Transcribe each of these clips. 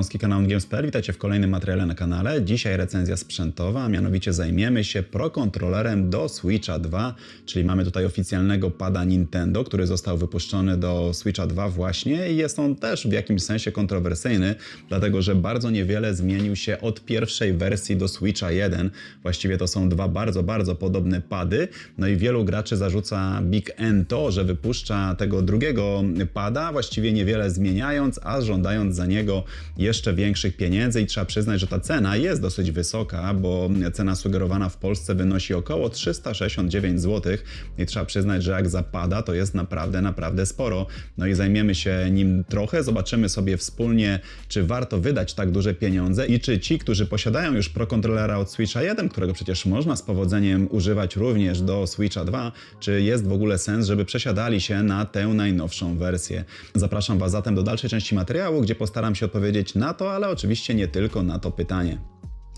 Gąski, kanał Games.pl. Witajcie w kolejnym materiale na kanale. Dzisiaj recenzja sprzętowa, a mianowicie zajmiemy się Pro Controllerem do Switcha 2, czyli mamy tutaj oficjalnego pada Nintendo, który został wypuszczony do Switcha 2 właśnie i jest on też w jakimś sensie kontrowersyjny, dlatego że bardzo niewiele zmienił się od pierwszej wersji do Switcha 1. Właściwie to są dwa bardzo, bardzo podobne pady, no i wielu graczy zarzuca Big N to, że wypuszcza tego drugiego pada, właściwie niewiele zmieniając, a żądając za niego jeszcze większych pieniędzy i trzeba przyznać, że ta cena jest dosyć wysoka, bo cena sugerowana w Polsce wynosi około 369 zł i trzeba przyznać, że jak zapada, to jest naprawdę, naprawdę sporo. No i zajmiemy się nim trochę, zobaczymy sobie wspólnie, czy warto wydać tak duże pieniądze i czy ci, którzy posiadają już Pro Controllera od Switcha 1, którego przecież można z powodzeniem używać również do Switcha 2, czy jest w ogóle sens, żeby przesiadali się na tę najnowszą wersję. Zapraszam Was zatem do dalszej części materiału, gdzie postaram się odpowiedzieć na to, ale oczywiście nie tylko na to pytanie.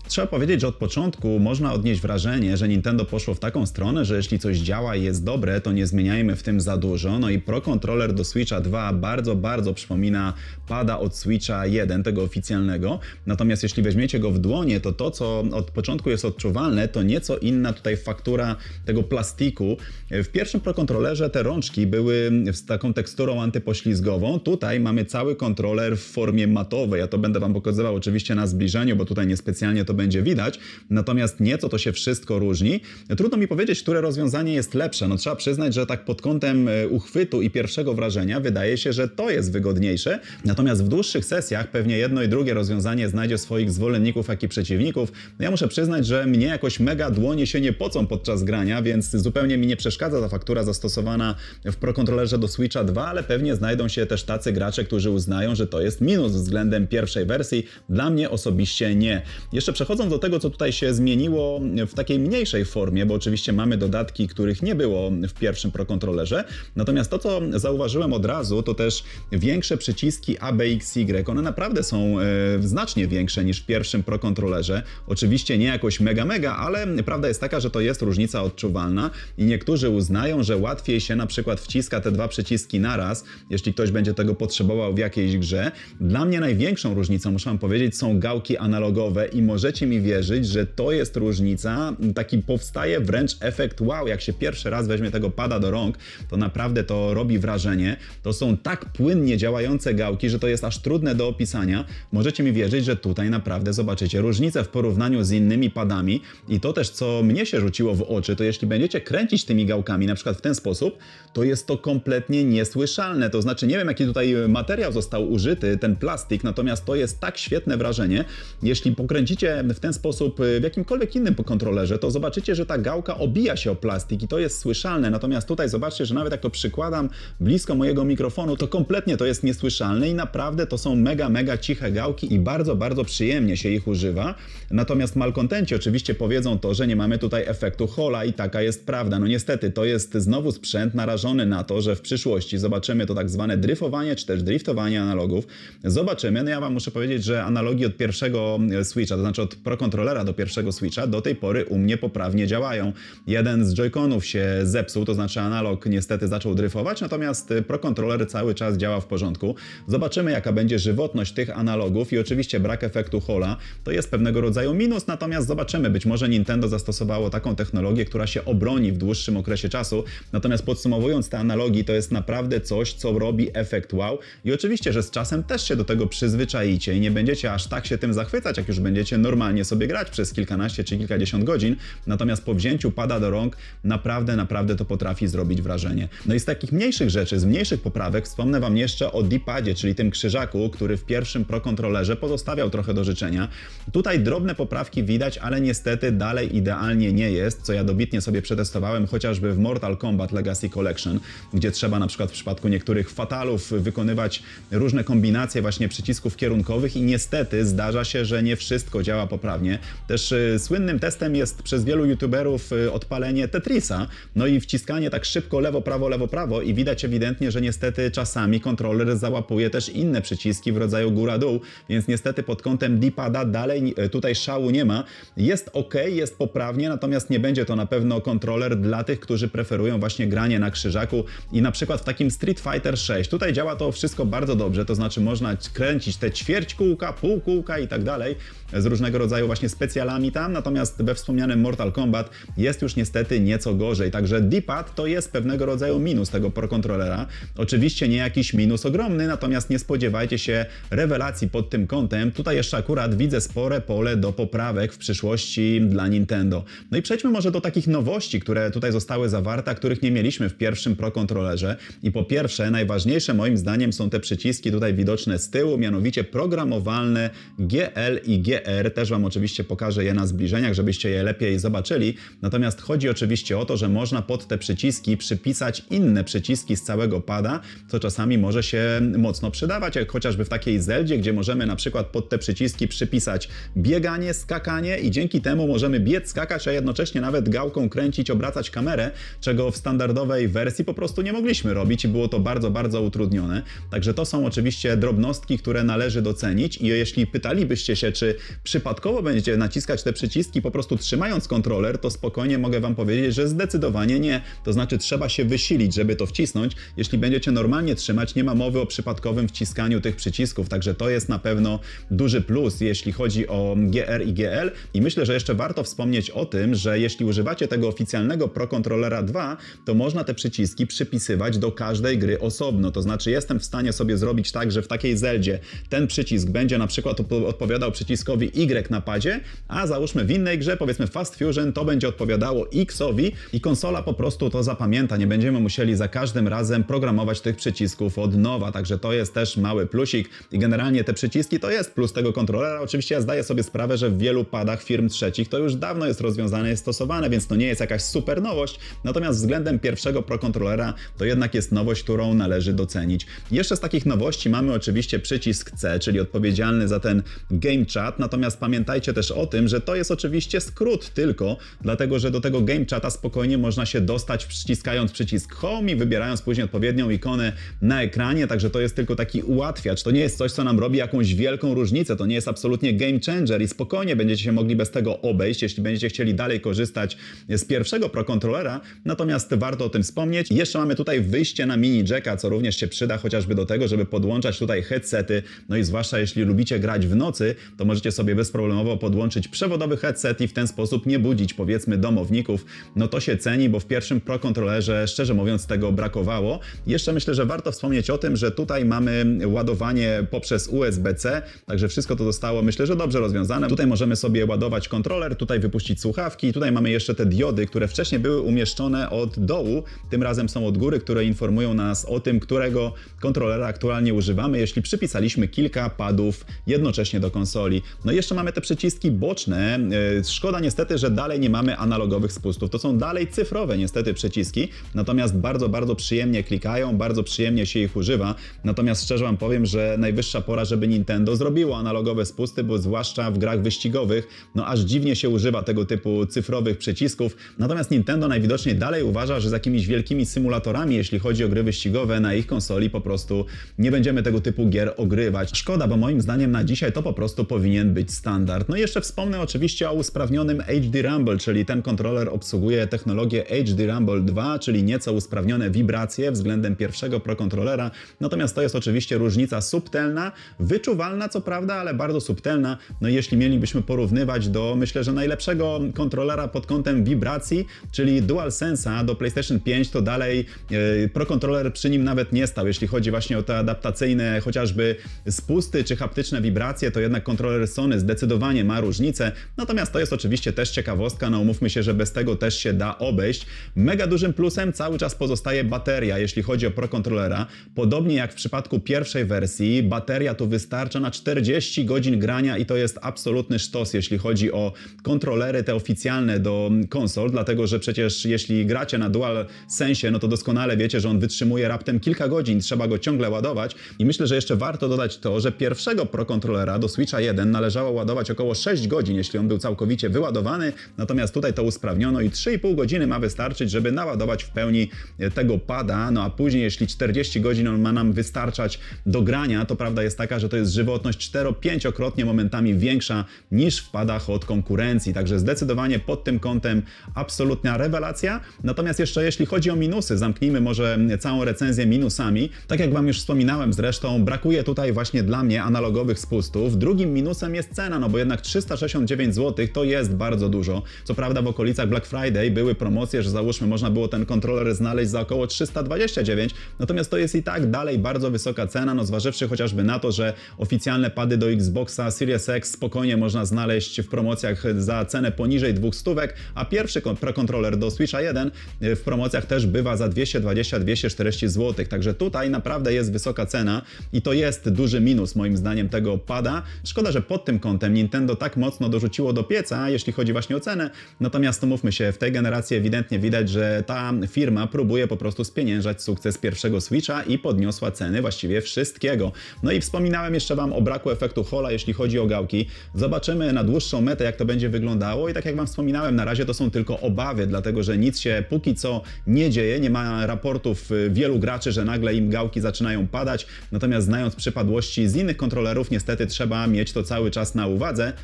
Trzeba powiedzieć, że od początku można odnieść wrażenie, że Nintendo poszło w taką stronę, że jeśli coś działa i jest dobre, to nie zmieniajmy w tym za dużo. No i Pro Controller do Switcha 2 bardzo, bardzo przypomina pada od Switcha 1, tego oficjalnego. Natomiast jeśli weźmiecie go w dłonie, to to, co od początku jest odczuwalne, to nieco inna tutaj faktura tego plastiku. W pierwszym Pro Controllerze te rączki były z taką teksturą antypoślizgową. Tutaj mamy cały kontroler w formie matowej. Ja to będę Wam pokazywał oczywiście na zbliżeniu, bo tutaj niespecjalnie to będzie widać. Natomiast nieco to się wszystko różni. Trudno mi powiedzieć, które rozwiązanie jest lepsze. No trzeba przyznać, że tak pod kątem e, uchwytu i pierwszego wrażenia wydaje się, że to jest wygodniejsze. Natomiast w dłuższych sesjach pewnie jedno i drugie rozwiązanie znajdzie swoich zwolenników, jak i przeciwników. No ja muszę przyznać, że mnie jakoś mega dłonie się nie pocą podczas grania, więc zupełnie mi nie przeszkadza ta faktura zastosowana w Pro Controllerze do Switcha 2, ale pewnie znajdą się też tacy gracze, którzy uznają, że to jest minus względem pierwszej wersji. Dla mnie osobiście nie. Jeszcze przechodząc do tego, co tutaj się zmieniło w takiej mniejszej formie, bo oczywiście mamy dodatki, których nie było w pierwszym Pro Controllerze. Natomiast to, co zauważyłem od razu, to też większe przyciski A, B, X, Y. One naprawdę są e, znacznie większe niż w pierwszym Pro Controllerze. Oczywiście nie jakoś mega, mega, ale prawda jest taka, że to jest różnica odczuwalna i niektórzy uznają, że łatwiej się na przykład wciska te dwa przyciski naraz, jeśli ktoś będzie tego potrzebował w jakiejś grze. Dla mnie największą różnicą, muszę wam powiedzieć, są gałki analogowe i możecie mi wierzyć, że to jest różnica. Taki powstaje wręcz efekt wow, jak się pierwszy raz weźmie tego pada do rąk, to naprawdę to robi wrażenie. To są tak płynnie działające gałki, że to jest aż trudne do opisania. Możecie mi wierzyć, że tutaj naprawdę zobaczycie różnicę w porównaniu z innymi padami i to też, co mnie się rzuciło w oczy, to jeśli będziecie kręcić tymi gałkami, na przykład w ten sposób, to jest to kompletnie niesłyszalne. To znaczy, nie wiem, jaki tutaj materiał został użyty, ten plastik, natomiast to jest tak świetne wrażenie. Jeśli pokręcicie w ten sposób w jakimkolwiek innym kontrolerze, to zobaczycie, że ta gałka obija się o plastik i to jest słyszalne. Natomiast tutaj zobaczcie, że nawet jak to przykładam blisko mojego mikrofonu, to kompletnie to jest niesłyszalne i naprawdę to są mega, mega ciche gałki i bardzo, bardzo przyjemnie się ich używa. Natomiast malkontenci oczywiście powiedzą to, że nie mamy tutaj efektu hola i taka jest prawda. No niestety, to jest znowu sprzęt narażony na to, że w przyszłości zobaczymy to tak zwane dryfowanie, czy też driftowanie analogów. Zobaczymy. No ja wam muszę powiedzieć, że analogii od pierwszego Switcha, to znaczy od Pro Controllera do pierwszego Switcha do tej pory u mnie poprawnie działają. Jeden z Joy-Conów się zepsuł, to znaczy analog niestety zaczął dryfować, natomiast Pro Controller cały czas działa w porządku. Zobaczymy jaka będzie żywotność tych analogów i oczywiście brak efektu hola to jest pewnego rodzaju minus, natomiast zobaczymy, być może Nintendo zastosowało taką technologię, która się obroni w dłuższym okresie czasu. Natomiast podsumowując te analogii, to jest naprawdę coś, co robi efekt wow i oczywiście, że z czasem też się do tego przyzwyczaicie i nie będziecie aż tak się tym zachwycać, jak już będziecie normalnie sobie grać przez kilkanaście czy kilkadziesiąt godzin, natomiast po wzięciu pada do rąk naprawdę, naprawdę to potrafi zrobić wrażenie. No i z takich mniejszych rzeczy, z mniejszych poprawek wspomnę Wam jeszcze o D-padzie, czyli tym krzyżaku, który w pierwszym Pro Controllerze pozostawiał trochę do życzenia. Tutaj drobne poprawki widać, ale niestety dalej idealnie nie jest, co ja dobitnie sobie przetestowałem chociażby w Mortal Kombat Legacy Collection, gdzie trzeba na przykład w przypadku niektórych fatalów wykonywać różne kombinacje właśnie przycisków kierunkowych i niestety zdarza się, że nie wszystko działa poprawnie. Też y, słynnym testem jest przez wielu youtuberów y, odpalenie Tetrisa, no i wciskanie tak szybko lewo, prawo, lewo, prawo i widać ewidentnie, że niestety czasami kontroler załapuje też inne przyciski w rodzaju góra-dół, więc niestety pod kątem D-pada dalej y, tutaj szału nie ma. Jest ok, jest poprawnie, natomiast nie będzie to na pewno kontroler dla tych, którzy preferują właśnie granie na krzyżaku i na przykład w takim Street Fighter 6. Tutaj działa to wszystko bardzo dobrze, to znaczy można kręcić te ćwierć kółka, pół kółka i tak dalej z różnego rodzaju właśnie specjalami tam, natomiast we wspomnianym Mortal Kombat jest już niestety nieco gorzej, także D-pad to jest pewnego rodzaju minus tego Pro Controllera. Oczywiście nie jakiś minus ogromny, natomiast nie spodziewajcie się rewelacji pod tym kątem. Tutaj jeszcze akurat widzę spore pole do poprawek w przyszłości dla Nintendo. No i przejdźmy może do takich nowości, które tutaj zostały zawarte, a których nie mieliśmy w pierwszym Pro Controllerze. I po pierwsze, najważniejsze moim zdaniem są te przyciski tutaj widoczne z tyłu, mianowicie programowalne GL i GR. Też Wam oczywiście pokażę je na zbliżeniach, żebyście je lepiej zobaczyli. Natomiast chodzi oczywiście o to, że można pod te przyciski przypisać inne przyciski z całego pada, co czasami może się mocno przydawać, jak chociażby w takiej Zeldzie, gdzie możemy na przykład pod te przyciski przypisać bieganie, skakanie i dzięki temu możemy biec, skakać, a jednocześnie nawet gałką kręcić, obracać kamerę, czego w standardowej wersji po prostu nie mogliśmy robić i było to bardzo, bardzo utrudnione. Także to są oczywiście drobnostki, które należy docenić i jeśli pytalibyście się, czy przypadkowo będziecie naciskać te przyciski po prostu trzymając kontroler, to spokojnie mogę Wam powiedzieć, że zdecydowanie nie. To znaczy trzeba się wysilić, żeby to wcisnąć. Jeśli będziecie normalnie trzymać, nie ma mowy o przypadkowym wciskaniu tych przycisków, także to jest na pewno duży plus, jeśli chodzi o GR i GL. I myślę, że jeszcze warto wspomnieć o tym, że jeśli używacie tego oficjalnego Pro Controllera 2, to można te przyciski przypisywać do każdej gry osobno. To znaczy jestem w stanie sobie zrobić tak, że w takiej Zeldzie ten przycisk będzie na przykład odpo- odpowiadał przyciskowi Y na padzie, a załóżmy w innej grze, powiedzmy Fast Fusion, to będzie odpowiadało Xowi i konsola po prostu to zapamięta. Nie będziemy musieli za każdym razem programować tych przycisków od nowa, także to jest też mały plusik i generalnie te przyciski to jest plus tego kontrolera. Oczywiście ja zdaję sobie sprawę, że w wielu padach firm trzecich to już dawno jest rozwiązane i stosowane, więc to nie jest jakaś super nowość. Natomiast względem pierwszego Pro Controllera to jednak jest nowość, którą należy docenić. Jeszcze z takich nowości mamy oczywiście przycisk C, czyli odpowiedzialny za ten Game Chat, natomiast pamiętajcie też o tym, że to jest oczywiście skrót tylko, dlatego że do tego Game Chata spokojnie można się dostać przyciskając przycisk Home i wybierając później odpowiednią ikonę na ekranie, także to jest tylko taki ułatwiacz. To nie jest coś, co nam robi jakąś wielką różnicę, to nie jest absolutnie game changer i spokojnie będziecie się mogli bez tego obejść, jeśli będziecie chcieli dalej korzystać z pierwszego Pro Controllera, natomiast warto o tym wspomnieć. Jeszcze mamy tutaj wyjście na mini jacka, co również się przyda chociażby do tego, żeby podłączać tutaj headsety, no i zwłaszcza jeśli lubicie grać w nocy, to możecie sobie bezproblemowo podłączyć przewodowy headset i w ten sposób nie budzić powiedzmy domowników. No to się ceni, bo w pierwszym Pro Controllerze szczerze mówiąc tego brakowało. Jeszcze myślę, że warto wspomnieć o tym, że tutaj mamy ładowanie poprzez USB-C, także wszystko to zostało myślę, że dobrze rozwiązane. Tutaj możemy sobie ładować kontroler, tutaj wypuścić słuchawki, tutaj mamy jeszcze te diody, które wcześniej były umieszczone od dołu, tym razem są od góry, które informują nas o tym, którego kontrolera aktualnie używamy, jeśli przypisaliśmy kilka padów jednocześnie do konsoli. No i jeszcze mamy te przyciski boczne. Yy, Szkoda niestety, że dalej nie mamy analogowych spustów. To są dalej cyfrowe niestety przyciski, natomiast bardzo, bardzo przyjemnie klikają, bardzo przyjemnie się ich używa. Natomiast szczerze Wam powiem, że najwyższa pora, żeby Nintendo zrobiło analogowe spusty, bo zwłaszcza w grach wyścigowych, no aż dziwnie się używa tego typu cyfrowych przycisków. Natomiast Nintendo najwidoczniej dalej uważa, że z jakimiś wielkimi symulatorami, jeśli chodzi o gry wyścigowe na ich konsoli, po prostu nie będziemy tego typu gier ogrywać. Szkoda, bo moim zdaniem na dzisiaj to po prostu powinien być standard. No i jeszcze wspomnę oczywiście o usprawnionym HD Rumble, czyli ten kontroler obsługuje technologię HD Rumble 2, czyli nieco usprawnione wibracje względem pierwszego Pro Controllera. Natomiast to jest oczywiście różnica subtelna, wyczuwalna co prawda, ale bardzo subtelna. No i jeśli mielibyśmy porównywać do, myślę, że najlepszego kontrolera pod kątem wibracji, czyli DualSense'a do PlayStation 5, to dalej e, Pro Controller przy nim nawet nie stał. Jeśli chodzi właśnie o te adaptacyjne chociażby spusty czy haptyczne wibracje, to jednak kontroler Sony zdecydowanie ma różnicę. Natomiast to jest oczywiście też ciekawostka, no umówmy się, że bez tego też się da obejść. Mega dużym plusem cały czas pozostaje bateria, jeśli chodzi o Pro Controllera. Podobnie jak w przypadku pierwszej wersji, bateria tu wystarcza na 40 godzin grania i to jest absolutny sztos, jeśli chodzi o kontrolery te oficjalne do konsol, dlatego że przecież jeśli gracie na Dual Sensie, no to doskonale wiecie, że on wytrzymuje raptem kilka godzin, trzeba go ciągle ładować i myślę, że jeszcze warto dodać to, że pierwszego Pro Controllera do Switcha 1 należało ładować naładować około 6 godzin, jeśli on był całkowicie wyładowany, natomiast tutaj to usprawniono i 3,5 godziny ma wystarczyć, żeby naładować w pełni e, tego pada, no a później jeśli 40 godzin on ma nam wystarczać do grania, to prawda jest taka, że to jest żywotność 4-5-krotnie momentami większa niż w padach od konkurencji, także zdecydowanie pod tym kątem absolutna rewelacja. Natomiast jeszcze jeśli chodzi o minusy, zamknijmy może całą recenzję minusami. Tak jak Wam już wspominałem zresztą, brakuje tutaj właśnie dla mnie analogowych spustów. Drugim minusem jest cena, no bo jednak 369 zł to jest bardzo dużo. Co prawda w okolicach Black Friday były promocje, że załóżmy można było ten kontroler znaleźć za około 329, natomiast to jest i tak dalej bardzo wysoka cena, no zważywszy chociażby na to, że oficjalne pady do Xboxa Series X spokojnie można znaleźć w promocjach za cenę poniżej 200, a pierwszy kon- Pro Controller do Switcha 1 w promocjach też bywa za 220-240 zł. Także tutaj naprawdę jest wysoka cena i to jest duży minus moim zdaniem tego pada. Szkoda, że pod tym kątem Nintendo tak mocno dorzuciło do pieca, jeśli chodzi właśnie o cenę. Natomiast mówmy się, w tej generacji ewidentnie widać, że ta firma próbuje po prostu spieniężać sukces pierwszego Switcha i podniosła ceny właściwie wszystkiego. No i wspominałem jeszcze Wam o braku efektu Hola, jeśli chodzi o gałki. Zobaczymy na dłuższą metę, jak to będzie wyglądało i tak jak Wam wspominałem, na razie to są tylko obawy, dlatego że nic się póki co nie dzieje, nie ma raportów y, wielu graczy, że nagle im gałki zaczynają padać, natomiast znając przypadłości z innych kontrolerów, niestety trzeba mieć to cały czas na uwadze.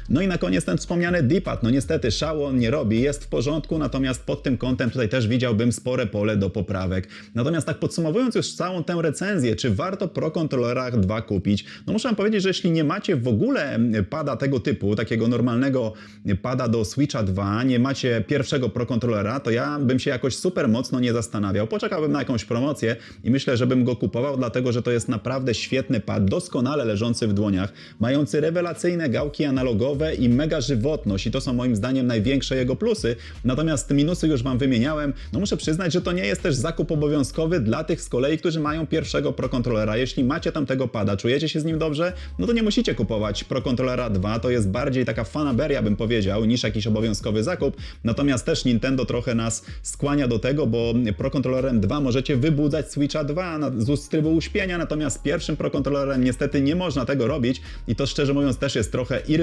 No i na koniec ten wspomniany D-pad, no niestety szału on nie robi, jest w porządku, natomiast pod tym kątem tutaj też widziałbym spore pole do poprawek. Natomiast tak podsumowując już całą tę recenzję, czy warto Pro Controllera 2 kupić? No muszę wam powiedzieć, że jeśli nie macie w ogóle pada tego typu, takiego normalnego pada do Switcha 2, nie macie pierwszego Pro Controllera, to ja bym się jakoś super mocno nie zastanawiał. Poczekałbym na jakąś promocję i myślę, że bym go kupował, dlatego że to jest naprawdę świetny pad, doskonale leżący w dłoniach, mający rewelacyjne gałki analogowe i mega żywotność i to są moim zdaniem największe jego plusy. Natomiast minusy już wam wymieniałem. No muszę przyznać, że to nie jest też zakup obowiązkowy dla tych z kolei, którzy mają pierwszego Pro Controllera. Jeśli macie tam tego pada, czujecie się z nim dobrze, no to nie musicie kupować Pro Controllera 2. To jest bardziej taka fanaberia, bym powiedział, niż jakiś obowiązkowy zakup. Natomiast też Nintendo trochę nas skłania do tego, bo Pro Controllerem 2 możecie wybudzać Switcha 2 na, z trybu uśpienia, natomiast pierwszym Pro Controllerem niestety nie można tego robić i to szczerze mówiąc też jest trochę irytujące.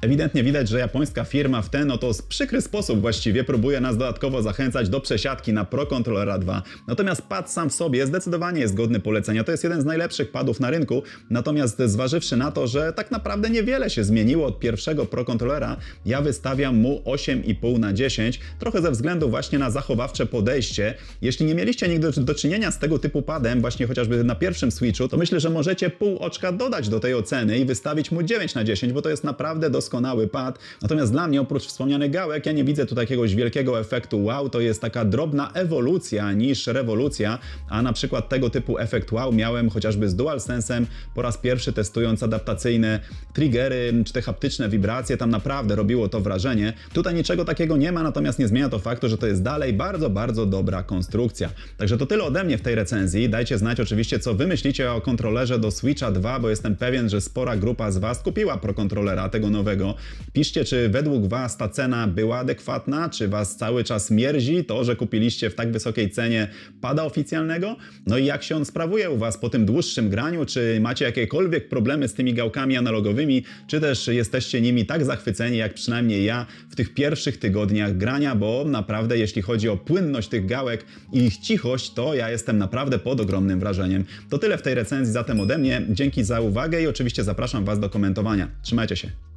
Ewidentnie widać, że japońska firma w ten oto przykry sposób właściwie próbuje nas dodatkowo zachęcać do przesiadki na Pro Controllera 2. Natomiast pad sam w sobie zdecydowanie jest godny polecenia. To jest jeden z najlepszych padów na rynku, natomiast zważywszy na to, że tak naprawdę niewiele się zmieniło od pierwszego Pro Controllera, ja wystawiam mu 8,5 na 10, trochę ze względu właśnie na zachowawcze podejście. Jeśli nie mieliście nigdy do czynienia z tego typu padem, właśnie chociażby na pierwszym Switchu, to myślę, że możecie pół oczka dodać do tej oceny i wystawić mu 9 na 10, bo to jest naprawdę doskonały pad. Natomiast dla mnie, oprócz wspomnianych gałek, ja nie widzę tu jakiegoś wielkiego efektu wow, to jest taka drobna ewolucja niż rewolucja, a na przykład tego typu efekt wow miałem chociażby z DualSense'em po raz pierwszy testując adaptacyjne triggery czy te haptyczne wibracje, tam naprawdę robiło to wrażenie. Tutaj niczego takiego nie ma, natomiast nie zmienia to faktu, że to jest dalej bardzo, bardzo dobra konstrukcja. Także to tyle ode mnie w tej recenzji. Dajcie znać oczywiście, co wy myślicie o kontrolerze do Switcha 2, bo jestem pewien, że spora grupa z was kupiła Pro Kontrolera tego nowego. Piszcie, czy według was ta cena była adekwatna, czy was cały czas mierzi to, że kupiliście w tak wysokiej cenie pada oficjalnego? No i jak się on sprawuje u was po tym dłuższym graniu? Czy macie jakiekolwiek problemy z tymi gałkami analogowymi, czy też jesteście nimi tak zachwyceni, jak przynajmniej ja w tych pierwszych tygodniach grania, bo naprawdę jeśli chodzi o płynność tych gałek i ich cichość, to ja jestem naprawdę pod ogromnym wrażeniem. To tyle w tej recenzji zatem ode mnie. Dzięki za uwagę i oczywiście zapraszam was do komentowania. Trzymajcie się.